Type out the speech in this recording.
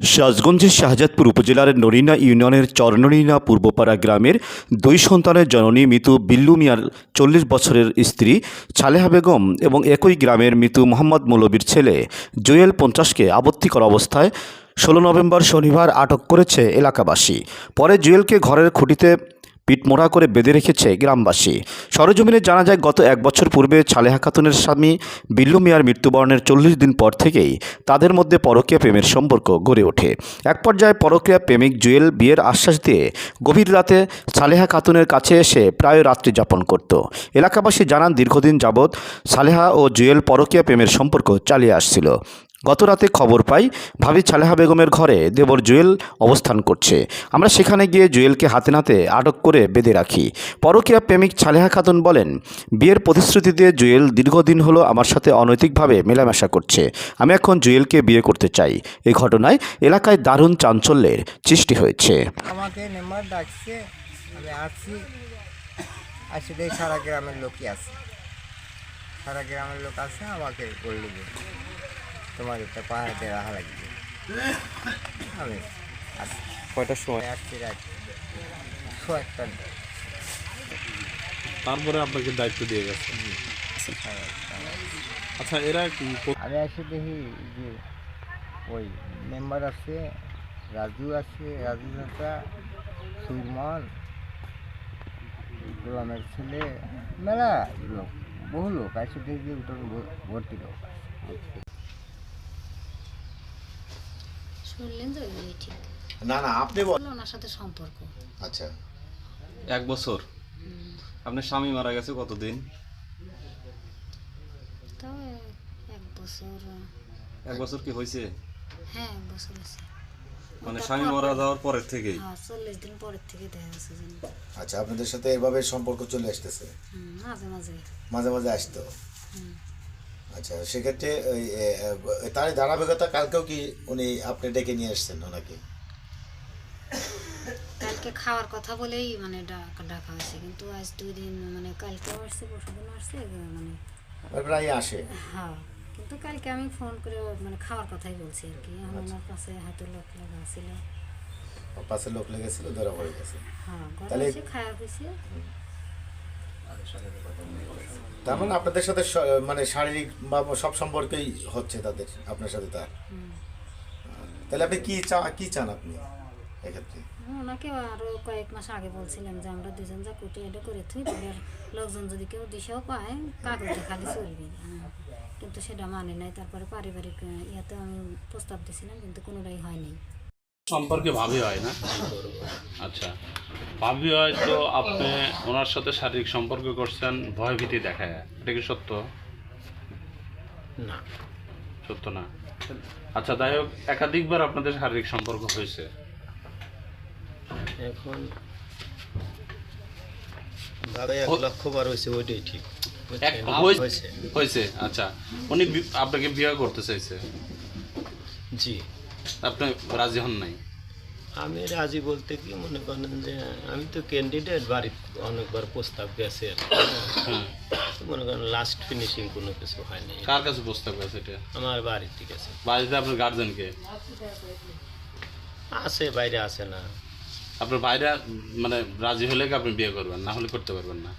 সাজগঞ্জের শাহজাদপুর উপজেলার নরিনা ইউনিয়নের চরনরিনা পূর্বপাড়া গ্রামের দুই সন্তানের জননী মিতু বিল্লু মিয়ার চল্লিশ বছরের স্ত্রী ছালেহা বেগম এবং একই গ্রামের মিতু মোহাম্মদ মৌলবীর ছেলে জুয়েল পঞ্চাশকে আপত্তিকর অবস্থায় ষোলো নভেম্বর শনিবার আটক করেছে এলাকাবাসী। পরে জুয়েলকে ঘরের খুঁটিতে পিটমোড়া করে বেঁধে রেখেছে গ্রামবাসী। সরজমিনে জানা যায়, গত এক বছর পূর্বে ছালেহা খাতুনের স্বামী বিল্লু মিয়ার মৃত্যুবরণের চল্লিশ দিন পর থেকেই তাদের মধ্যে পরকীয়া প্রেমের সম্পর্ক গড়ে ওঠে। এক পর্যায়ে পরকীয়া প্রেমিক জুয়েল বিয়ের আশ্বাস দিয়ে গভীর রাতে সালেহা খাতুনের কাছে এসে প্রায় রাত্রি যাপন করত। এলাকাবাসী জানান, দীর্ঘদিন যাবৎ সালেহা ও জুয়েল পরকীয়া প্রেমের সম্পর্ক চালিয়ে আসছিল। গত রাতে খবর পাই, ভাবি ছালেহা বেগমের ঘরে দেবর জুয়েল অবস্থান করছে। আমরা সেখানে গিয়ে জুয়েলকে হাতে নাতে আটক করে বেঁধে রাখি। পরকীয়া প্রেমিক ছালেহা খাতুন বলেন, বিয়ের প্রতিশ্রুতি দিয়ে জুয়েল দীর্ঘদিন হলো আমার সাথে অনৈতিকভাবে মেলামেশা করছে। আমি এখন জুয়েলকে বিয়ে করতে চাই। এই ঘটনায় এলাকায় দারুণ চাঞ্চল্যের সৃষ্টি হয়েছে। সারা গ্রামের লোক আছে, আমাকে তোমার একটা পাহাড়ে রাখা লাগবে। আমি কয়টার সময়? আসছি রাত একটা তারপরে আপনাকে দায়িত্ব দিয়ে গেছে। আচ্ছা এরা কি- আমি এসে দেখি যে ওই মেম্বার আছে রাজু আছে রাজু চাচা সুরমন গোলামের ছেলে মেলা লোক বহু লোক। এসে দেখি ভর্তি লোক। শুনলেন তো এই ঠিক। না না আপনি বল বলল ওনার সাথে সম্পর্ক। আচ্ছা। এক বছর? আপনার স্বামী মারা গেছে কতদিন? তাও এক বছর। এক বছর কি হয়েছে? হ্যাঁ এক বছর আছে মানে স্বামী মারা যাওয়ার পরের থেকেই হ্যাঁ চল্লিশ দিন পরের থেকে দেখা গেছে আচ্ছা আপনাদের সাথে এভাবে সম্পর্ক চলে আসতেছে? মাঝে মাঝে। মাঝে মাঝে আসতো? আচ্ছা সেক্ষেত্রে তার ধারাবাহিকতা কালকেও কি উনি আপনি ডেকে নিয়ে এসছেন ওনাকে? কালকে খাওয়ার কথা বলেই মানে ডাকা হয়েছে কিন্তু আজ দুই দিন মানে কালকেও আসছে পরশু দিন আসছে মানে প্রায় আসে? হ্যাঁ কিন্তু কালকে আমি ফোন করে মানে খাওয়ার কথাই বলছি আর কি। ওনার কাছে হাতে লোক লাগা ছিল। পাশে লোক লেগেছিল ধরা পড়ে গেছে। হ্যাঁ খাওয়া হয়েছে। তার মানে আপনাদের সাথে মানে শারীরিক বা সব সম্পর্কেই হচ্ছে তাদের আপনার সাথে তার। তাহলে আপনি কি চা কি চান আপনি এক্ষেত্রে? ওনাকে আরও কয়েক মাস আগে বলছিলাম যে আমরা দুজন যা কুটি এটা করে থুই তাহলে লোকজন যদি কেউ দিশেও পায় কাগজে খালি চলবে। কিন্তু সেটা মানে নাই তারপরে পারিবারিক ইয়াতে আমি প্রস্তাব দিয়েছিলাম কিন্তু কোনোটাই হয়নি সম্পর্কে ভাবি হয় না। আচ্ছা। ভাবি হয় তো আপনি ওনার সাথে শারীরিক সম্পর্ক করছেন ভয় ভীতি দেখায়। এটা কি সত্য? না। সত্য না? আচ্ছা যাই হোক একাধিকবার আপনাদের শারীরিক সম্পর্ক হয়েছে। এখন এক ও- হয়েছে ওইটাই ঠিক। হয়েছে হয়েছে? হয়েছে। আচ্ছা। উনি আপনাকে বিয়ে করতে চাইছে। জি। আপনি রাজি হন নাই? আমি রাজি বলতে কি মনে করেন যে আমি তো ক্যান্ডিডেট বাড়ির অনেকবার প্রস্তাব গেছে। হ্যাঁ। মনে করেন লাস্ট ফিনিশিং কোনো কিছু হয়নি। কার কাছে প্রস্তাব আছে এটা? আমার বাড়ির ঠিক আছে বাড়িতে আপনার গার্জেনকে আছে বাইরে আছে না। আপনার ভাইরা মানে রাজি হলে কি আপনি বিয়ে করবেন? না হলে করতে পারবেন না?